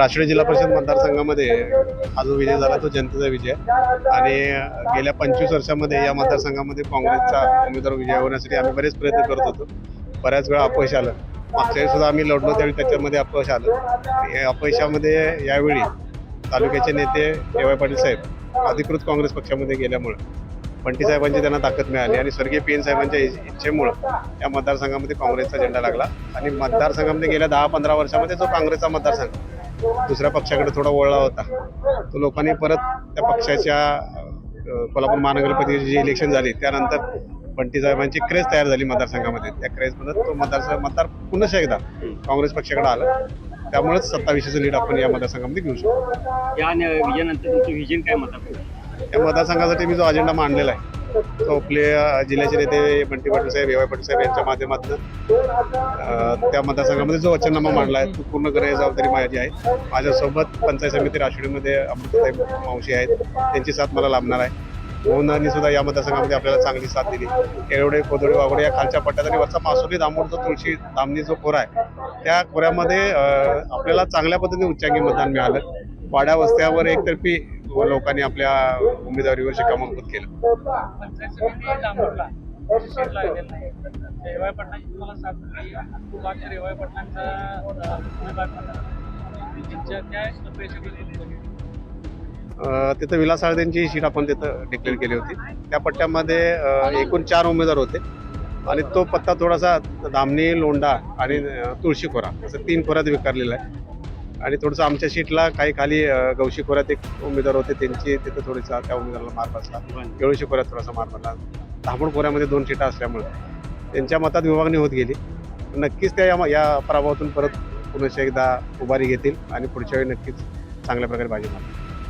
राष्ट्रीय जिल्हा परिषद मतदारसंघामध्ये हा जो विजय झाला तो जनतेचा विजय. आणि गेल्या पंचवीस वर्षामध्ये या मतदारसंघामध्ये काँग्रेसचा उमेदवार विजय होण्यासाठी आम्ही बरेच प्रयत्न करत होतो. बऱ्याच वेळा अपयश आलं. मागच्या वेळी सुद्धा आम्ही लढलो त्यावेळी त्याच्यामध्ये अपयश आलं. या अपयशामध्ये यावेळी तालुक्याचे नेते ए वाय पाटील साहेब अधिकृत काँग्रेस पक्षामध्ये गेल्यामुळं बंटी साहेबांची त्यांना ताकद मिळाली आणि स्वर्गीय पी एन साहेबांच्या इच्छेमुळं या मतदारसंघामध्ये काँग्रेसचा झेंडा लागला. आणि मतदारसंघामध्ये गेल्या दहा पंधरा वर्षामध्ये जो काँग्रेसचा मतदारसंघ. दुसऱ्या पक्षाकडे थोडा वळला होता. तो लोकांनी परत त्या पक्षाच्या कोल्हापूर महानगरपालिकेची जी इलेक्शन झाली त्यानंतर बंटी साहेबांची क्रेज तयार झाली मतदारसंघामध्ये. त्या क्रेजमध्ये तो मतदारसंघ मतदार पुन्हा एकदा काँग्रेस पक्षाकडे आला. त्यामुळेच सत्तावीसचं लीड आपण या मतदारसंघामध्ये घेऊ शकतो. या विजयानंतर तुमचं विजन काय मत या मतदारसंघासाठी मी जो अजेंडा मांडलेला आहे तो आपले जिल्ह्याचे नेते बंटी पाटील साहेब एवाय पाटील साहेब यांच्या माध्यमातून त्या मतदारसंघामध्ये जो वचननामा मांडला आहे तो पूर्ण करायची जबाबदारी माझी आहे. माझ्यासोबत पंचायत समिती राष्ट्रीयमध्ये अमृतसाहेब मावशी आहेत. त्यांची साथ मला लाभणार आहे. मोहनांनी सुद्धा या मतदारसंघामध्ये आपल्याला चांगली साथ दिली. एवढे कोदोडे वाघोडे या खालच्या पट्ट्यात आणि वरचा मासोली दामोड जो तुळशी दामणी जो खोरा आहे त्या खोऱ्यामध्ये आपल्याला चांगल्या पद्धतीने उच्चांकी मतदान मिळालं. वाड्या वस्त्यावर एकतर्फी लोकांनी आपल्या उमेदवारीवर शिक्कामोर्तब केलं. तिथं विलास साळदेंची शीट आपण तिथं डिक्लेअर केली होती. त्या पट्ट्यामध्ये एकूण चार उमेदवार होते. आणि तो पत्ता थोडासा धामणी लोंडा आणि तुळशी खोरा असं तीन खोऱ्यात विकारलेला आहे. आणि थोडंसं आमच्या शीटला काही खाली गवशी खोऱ्यात एक उमेदवार होते त्यांची तिथं थोडीसा त्या उमेदवाराला मार बसला. केळोशी खोऱ्यात थोडासा मार पडला धामण खोऱ्यामध्ये दोन सीटा असल्यामुळे. त्यांच्या मतात विभागणी होत गेली. नक्कीच त्या या- या पराभवातून परत पुन्हा एकदा उभारी घेतील आणि पुढच्या वेळी नक्कीच चांगल्या प्रकारे बाजी मारतील.